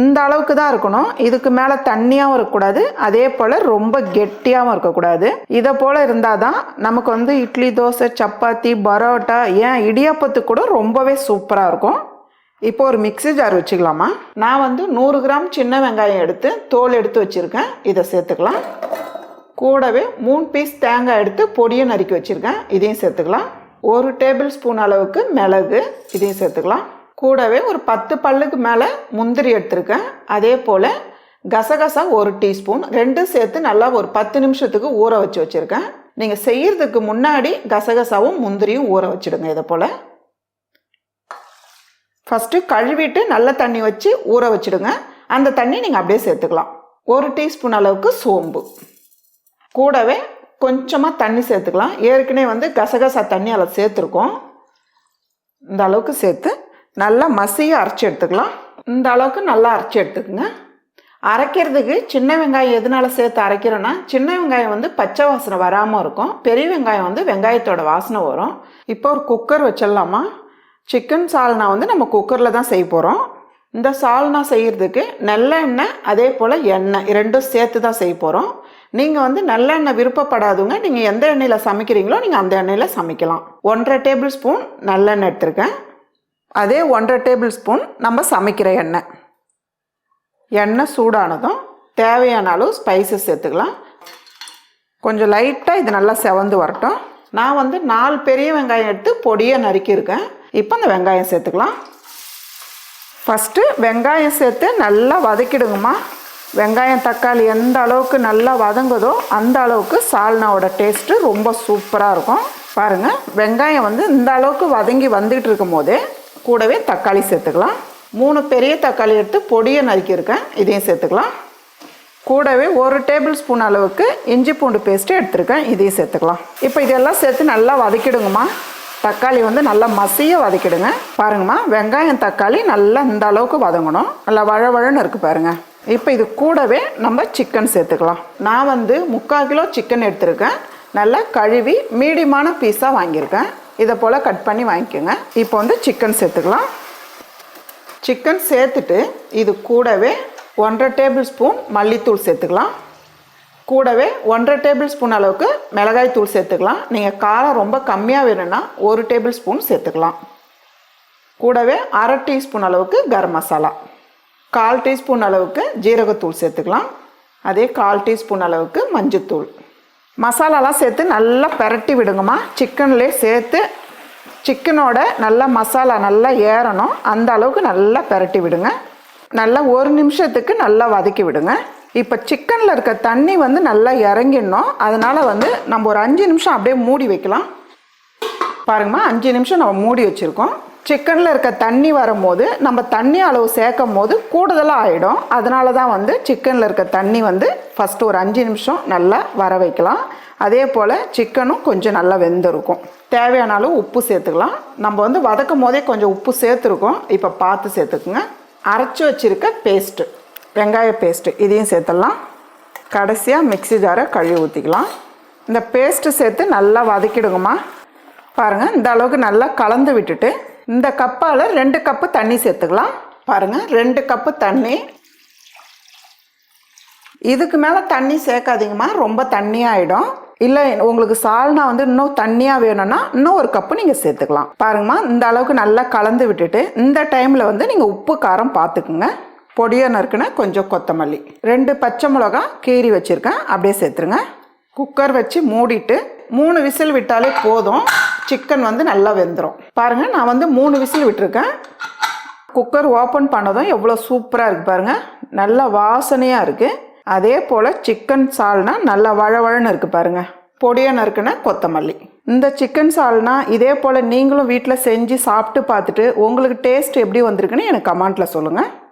இந்த அளவுக்கு தான் இருக்கணும். இதுக்கு மேலே தண்ணியாகவும் இருக்கக்கூடாது. அதே போல் ரொம்ப கெட்டியாகவும் இருக்கக்கூடாது. இதை போல் இருந்தால் தான் நமக்கு வந்து இட்லி தோசை சப்பாத்தி பரோட்டா ஏன் இடியாப்பத்துக்கு கூட ரொம்பவே சூப்பராக இருக்கும். இப்போ ஒரு மிக்ஸி ஜார் வச்சுக்கலாமா? நான் வந்து நூறு கிராம் சின்ன வெங்காயம் எடுத்து தோல் எடுத்து வச்சுருக்கேன். இதை சேர்த்துக்கலாம். கூடவே மூணு பீஸ் தேங்காய் எடுத்து பொடியை நறுக்கி வச்சுருக்கேன். இதையும் சேர்த்துக்கலாம். ஒரு டேபிள் ஸ்பூன் அளவுக்கு மிளகு. இதையும் சேர்த்துக்கலாம். கூடவே ஒரு பத்து பல்லுக்கு மேலே முந்திரி எடுத்திருக்கேன். அதே போல் கசகசா ஒரு டீஸ்பூன் ரெண்டும் சேர்த்து நல்லா ஒரு பத்து நிமிஷத்துக்கு ஊற வச்சு வச்சுருக்கேன். நீங்கள் செய்கிறதுக்கு முன்னாடி கசகசாவும் முந்திரியும் ஊற வச்சுடுங்க இதை போல். ஃபஸ்ட்டு கழுவிட்டு நல்ல தண்ணி வச்சு ஊற வச்சுடுங்க. அந்த தண்ணி நீங்கள் அப்படியே சேர்த்துக்கலாம். ஒரு டீஸ்பூன் அளவுக்கு சோம்பு. கூடவே கொஞ்சமாக தண்ணி சேர்த்துக்கலாம். ஏற்கனவே வந்து கசகசா தண்ணி அதில் சேர்த்துருக்கோம். இந்த அளவுக்கு சேர்த்து நல்லா மசிய அரைச்சி எடுத்துக்கலாம். இந்த அளவுக்கு நல்லா அரைச்சி எடுத்துக்கோங்க. அரைக்கிறதுக்கு சின்ன வெங்காயம் எதனால சேர்த்து அரைக்கிறோன்னா சின்ன வெங்காயம் வந்து பச்சை வாசனை வராமல் இருக்கும். பெரிய வெங்காயம் வந்து வெங்காயத்தோட வாசனை வரும். இப்போ ஒரு குக்கர் வச்சிடலாமா? சிக்கன் சால்னா வந்து நம்ம குக்கரில் தான் செய்ய போகிறோம் இந்த சால்னா செய்கிறதுக்கு நல்லெண்ணெய் அதே போல் எண்ணெய் ரெண்டும் சேர்த்து தான் செய்ய போகிறோம் நீங்கள் வந்து நல்லெண்ணெய் விருப்பப்படாதவங்க நீங்கள் எந்த எண்ணெயில் சமைக்கிறீங்களோ நீங்கள் அந்த எண்ணெயில் சமைக்கலாம். ஒன்றரை டேபிள் ஸ்பூன் நல்லெண்ணெய் எடுத்திருக்கேன். அதே ஒன்றரை டேபிள் ஸ்பூன் நம்ம சமைக்கிற எண்ணெய். எண்ணெய் சூடானதும் தேவையான அளவு ஸ்பைசஸ் சேர்த்துக்கலாம். கொஞ்சம் லைட்டாக இது நல்லா செவந்து வரட்டும். நான் வந்து நாலு பெரிய வெங்காயம் எடுத்து பொடியாக நறுக்கியிருக்கேன் இப்போ அந்த வெங்காயம் சேர்த்துக்கலாம். ஃபஸ்ட்டு வெங்காயம் சேர்த்து நல்லா வதக்கிடுங்கம்மா. வெங்காயம் தக்காளி எந்த அளவுக்கு நல்லா வதங்குதோ அந்த அளவுக்கு சால்னாவோட டேஸ்ட்டு ரொம்ப சூப்பராக இருக்கும். பாருங்கள் வெங்காயம் வந்து இந்த அளவுக்கு வதங்கி வந்துகிட்டு இருக்கும் போதே கூடவே தக்காளி சேர்த்துக்கலாம். மூணு பெரிய தக்காளி எடுத்து பொடியை நறுக்கியிருக்கேன். இதையும் சேர்த்துக்கலாம். கூடவே ஒரு டேபிள் ஸ்பூன் அளவுக்கு இஞ்சி பூண்டு பேஸ்ட்டு எடுத்திருக்கேன். இதையும் சேர்த்துக்கலாம். இப்போ இதெல்லாம் சேர்த்து நல்லா வதக்கிடுங்கம்மா. தக்காளி வந்து நல்லா மசிய வதக்கிடுங்க. பாருங்கம்மா வெங்காயம் தக்காளி நல்லா இந்த அளவுக்கு வதங்கணும். நல்லா வழவழன்னு இருக்குது பாருங்கள் இப்போ இது கூடவே நம்ம சிக்கன் சேர்த்துக்கலாம். நான் வந்து முக்கால் கிலோ சிக்கன் எடுத்திருக்கேன். நல்லா கழுவி மீடியமான பீஸாக வாங்கியிருக்கேன். இதை போல் கட் பண்ணி வாங்கிக்கோங்க. இப்போ வந்து சிக்கன் சேர்த்துக்கலாம். சிக்கன் சேர்த்துட்டு இது கூடவே ஒன்றரை டேபிள் ஸ்பூன் மல்லித்தூள் சேர்த்துக்கலாம். கூடவே ஒன்றரை டேபிள் ஸ்பூன் அளவுக்கு மிளகாய் தூள் சேர்த்துக்கலாம். நீங்கள் காரம் ரொம்ப கம்மியாக வேணும்னா ஒரு டேபிள் ஸ்பூன் சேர்த்துக்கலாம். கூடவே அரை டீஸ்பூன் அளவுக்கு கரம் மசாலா. கால் டீஸ்பூன் அளவுக்கு ஜீரகத்தூள் சேர்த்துக்கலாம். அதே கால் டீஸ்பூன் அளவுக்கு மஞ்சத்தூள். மசாலாலாம் சேர்த்து நல்லா பரட்டி விடுங்கம்மா. சிக்கன்லேயே சேர்த்து சிக்கனோட நல்லா மசாலா நல்லா ஏறணும். அந்த அளவுக்கு நல்லா பரட்டி விடுங்க. நல்லா ஒரு நிமிஷத்துக்கு நல்லா வதக்கி விடுங்க. இப்போ சிக்கனில் இருக்க தண்ணி வந்து நல்லா இறங்கிடணும். அதனால் வந்து நம்ம ஒரு அஞ்சு நிமிஷம் அப்படியே மூடி வைக்கலாம். பாருங்கம்மா அஞ்சு நிமிஷம் நம்ம மூடி வச்சுருக்கோம். சிக்கனில் இருக்க தண்ணி வரும்போது நம்ம தண்ணி அளவு சேர்க்கும் போது கூடுதலாக ஆகிடும் அதனால தான் வந்து சிக்கனில் இருக்க தண்ணி வந்து ஃபஸ்ட்டு ஒரு அஞ்சு நிமிஷம் நல்லா வர வைக்கலாம். அதே போல் சிக்கனும் கொஞ்சம் நல்லா வெந்திருக்கும். தேவையான அளவு உப்பு சேர்த்துக்கலாம். நம்ம வந்து வதக்கும் போதே கொஞ்சம் உப்பு சேர்த்துருக்கோம். இப்போ பார்த்து சேர்த்துக்குங்க. அரைச்சி வச்சுருக்க பேஸ்ட்டு வெங்காய பேஸ்ட்டு இதையும் சேர்த்துடலாம். கடைசியாக மிக்ஸி ஜாரை கழுவி ஊற்றிக்கலாம் இந்த பேஸ்ட்டு சேர்த்து நல்லா வதக்கிடுங்கம்மா. பாருங்கள் இந்த அளவுக்கு நல்லா கலந்து விட்டுட்டு இந்த கப்பால் ரெண்டு கப்பு தண்ணி சேர்த்துக்கலாம். பாருங்கள் ரெண்டு கப்பு தண்ணி. இதுக்கு மேலே தண்ணி சேர்க்காதீங்கம்மா ரொம்ப தண்ணியாகிடும் இல்லை உங்களுக்கு சால்னா வந்து இன்னும் தண்ணியாக வேணும்னா இன்னும் ஒரு கப்பு நீங்கள் சேர்த்துக்கலாம். பாருங்கம்மா இந்த அளவுக்கு நல்லா கலந்து விட்டுட்டு இந்த டைமில் வந்து நீங்கள் உப்பு காரம் பார்த்துக்குங்க பொடியை நறுக்குன கொஞ்சம் கொத்தமல்லி. ரெண்டு பச்சை மிளகா கீறி வச்சுருக்கேன் அப்படியே சேர்த்துருங்க. குக்கர் வச்சு மூடிட்டு மூணு விசில் விட்டாலே போதும். சிக்கன் வந்து நல்லா வெந்துடும் பாருங்கள் நான் வந்து மூணு விசில் விட்டுருக்கேன். குக்கர் ஓப்பன் பண்ணதும் எவ்வளோ சூப்பராக இருக்குது பாருங்கள் நல்லா வாசனையாக இருக்குது அதே போல் சிக்கன் சால்னா நல்லா வழவழன்னு இருக்குது பாருங்கள் பொடியாக நறுக்குன்னா கொத்தமல்லி. இந்த சிக்கன் சால்னா இதே போல் நீங்களும் வீட்டில் செஞ்சு சாப்பிட்டு பார்த்துட்டு உங்களுக்கு டேஸ்ட் எப்படி வந்திருக்குன்னு எனக்கு கமெண்ட்டில் சொல்லுங்கள்